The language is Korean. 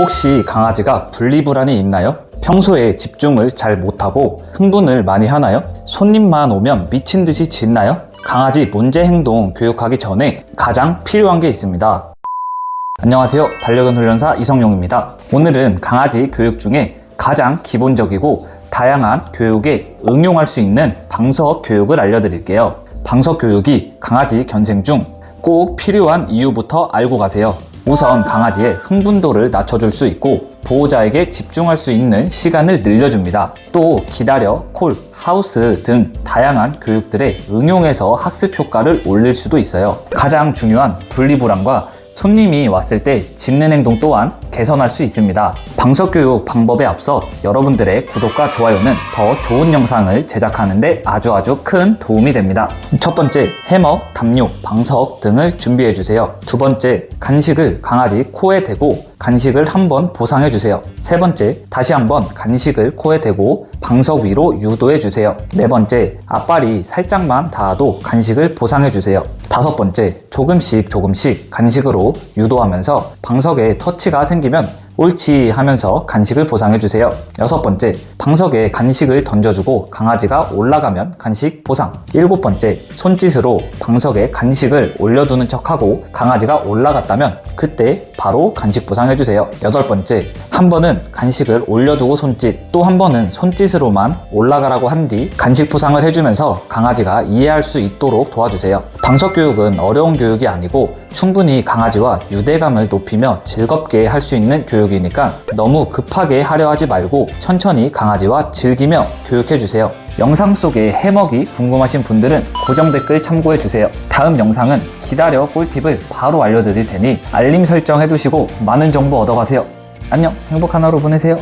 혹시 강아지가 분리불안이 있나요? 평소에 집중을 잘 못하고 흥분을 많이 하나요? 손님만 오면 미친 듯이 짖나요? 강아지 문제 행동 교육하기 전에 가장 필요한 게 있습니다. 안녕하세요. 반려견 훈련사 이성용입니다. 오늘은 강아지 교육 중에 가장 기본적이고 다양한 교육에 응용할 수 있는 방석 교육을 알려드릴게요. 방석 교육이 강아지 견생 중 꼭 필요한 이유부터 알고 가세요. 우선 강아지의 흥분도를 낮춰줄 수 있고 보호자에게 집중할 수 있는 시간을 늘려줍니다. 또 기다려, 콜, 하우스 등 다양한 교육들에 응용해서 학습 효과를 올릴 수도 있어요. 가장 중요한 분리불안과 손님이 왔을 때 짖는 행동 또한 개선할 수 있습니다. 방석 교육 방법에 앞서 여러분들의 구독과 좋아요는 더 좋은 영상을 제작하는데 아주 아주 큰 도움이 됩니다. 첫 번째, 해먹, 담요, 방석 등을 준비해 주세요. 두 번째, 간식을 강아지 코에 대고 간식을 한번 보상해 주세요. 세 번째, 다시 한번 간식을 코에 대고 방석 위로 유도해 주세요. 네 번째, 앞발이 살짝만 닿아도 간식을 보상해 주세요. 다섯 번째, 조금씩 조금씩 간식으로 유도하면서 방석에 터치가 생기면 옳지 하면서 간식을 보상해 주세요. 여섯 번째, 방석에 간식을 던져주고 강아지가 올라가면 간식 보상. 일곱 번째, 손짓으로 방석에 간식을 올려두는 척하고 강아지가 올라갔다면 그때 바로 간식 보상해 주세요. 여덟 번째, 한 번은 간식을 올려두고 손짓, 또 한 번은 손짓으로만 올라가라고 한 뒤 간식 보상을 해주면서 강아지가 이해할 수 있도록 도와주세요. 방석 교육은 어려운 교육이 아니고 충분히 강아지와 유대감을 높이며 즐겁게 할 수 있는 교육이니까 너무 급하게 하려 하지 말고 천천히 강아지와 즐기며 교육해 주세요. 영상 속의 해먹이 궁금하신 분들은 고정 댓글 참고해 주세요. 다음 영상은 기다려 꿀팁을 바로 알려드릴 테니 알림 설정 해두시고 많은 정보 얻어가세요. 안녕, 행복한 하루 보내세요.